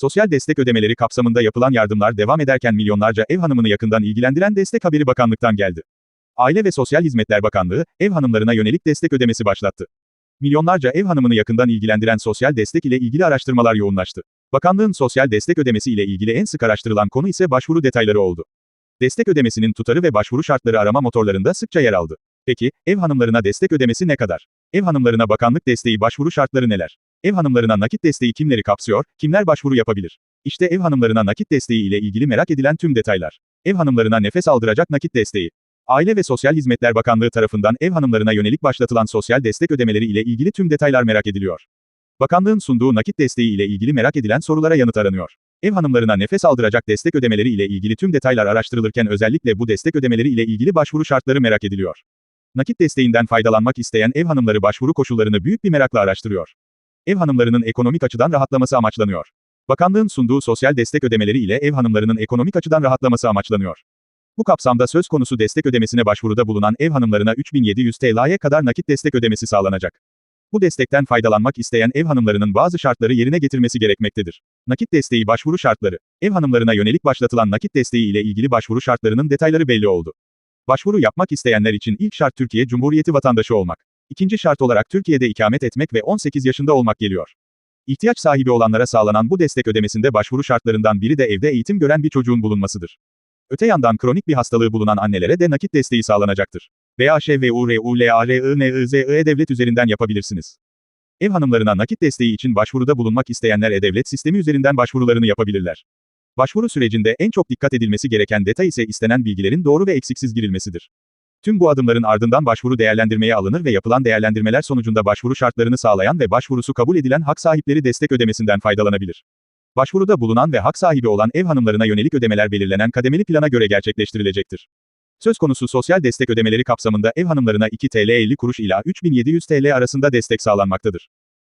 Sosyal destek ödemeleri kapsamında yapılan yardımlar devam ederken milyonlarca ev hanımını yakından ilgilendiren destek haberi bakanlıktan geldi. Aile ve Sosyal Hizmetler Bakanlığı, ev hanımlarına yönelik destek ödemesi başlattı. Milyonlarca ev hanımını yakından ilgilendiren sosyal destek ile ilgili araştırmalar yoğunlaştı. Bakanlığın sosyal destek ödemesi ile ilgili en sık araştırılan konu ise başvuru detayları oldu. Destek ödemesinin tutarı ve başvuru şartları arama motorlarında sıkça yer aldı. Peki, ev hanımlarına destek ödemesi ne kadar? Ev hanımlarına bakanlık desteği başvuru şartları neler? Ev hanımlarına nakit desteği kimleri kapsıyor, kimler başvuru yapabilir? İşte ev hanımlarına nakit desteği ile ilgili merak edilen tüm detaylar. Ev hanımlarına nefes aldıracak nakit desteği. Aile ve Sosyal Hizmetler Bakanlığı tarafından ev hanımlarına yönelik başlatılan sosyal destek ödemeleri ile ilgili tüm detaylar merak ediliyor. Bakanlığın sunduğu nakit desteği ile ilgili merak edilen sorulara yanıt aranıyor. Ev hanımlarına nefes aldıracak destek ödemeleri ile ilgili tüm detaylar araştırılırken özellikle bu destek ödemeleri ile ilgili başvuru şartları merak ediliyor. Nakit desteğinden faydalanmak isteyen ev hanımları başvuru koşullarını büyük bir merakla araştırıyor. Ev hanımlarının ekonomik açıdan rahatlaması amaçlanıyor. Bakanlığın sunduğu sosyal destek ödemeleri ile ev hanımlarının ekonomik açıdan rahatlaması amaçlanıyor. Bu kapsamda söz konusu destek ödemesine başvuruda bulunan ev hanımlarına 3700 TL'ye kadar nakit destek ödemesi sağlanacak. Bu destekten faydalanmak isteyen ev hanımlarının bazı şartları yerine getirmesi gerekmektedir. Nakit desteği başvuru şartları. Ev hanımlarına yönelik başlatılan nakit desteği ile ilgili başvuru şartlarının detayları belli oldu. Başvuru yapmak isteyenler için ilk şart Türkiye Cumhuriyeti vatandaşı olmak. İkinci şart olarak Türkiye'de ikamet etmek ve 18 yaşında olmak geliyor. İhtiyaç sahibi olanlara sağlanan bu destek ödemesinde başvuru şartlarından biri de evde eğitim gören bir çocuğun bulunmasıdır. Öte yandan kronik bir hastalığı bulunan annelere de nakit desteği sağlanacaktır. BAŞVURULARINIZE devlet üzerinden yapabilirsiniz. Ev hanımlarına nakit desteği için başvuruda bulunmak isteyenler e-devlet sistemi üzerinden başvurularını yapabilirler. Başvuru sürecinde en çok dikkat edilmesi gereken detay ise istenen bilgilerin doğru ve eksiksiz girilmesidir. Tüm bu adımların ardından başvuru değerlendirmeye alınır ve yapılan değerlendirmeler sonucunda başvuru şartlarını sağlayan ve başvurusu kabul edilen hak sahipleri destek ödemesinden faydalanabilir. Başvuruda bulunan ve hak sahibi olan ev hanımlarına yönelik ödemeler belirlenen kademeli plana göre gerçekleştirilecektir. Söz konusu sosyal destek ödemeleri kapsamında ev hanımlarına 2 TL 50 kuruş ila 3700 TL arasında destek sağlanmaktadır.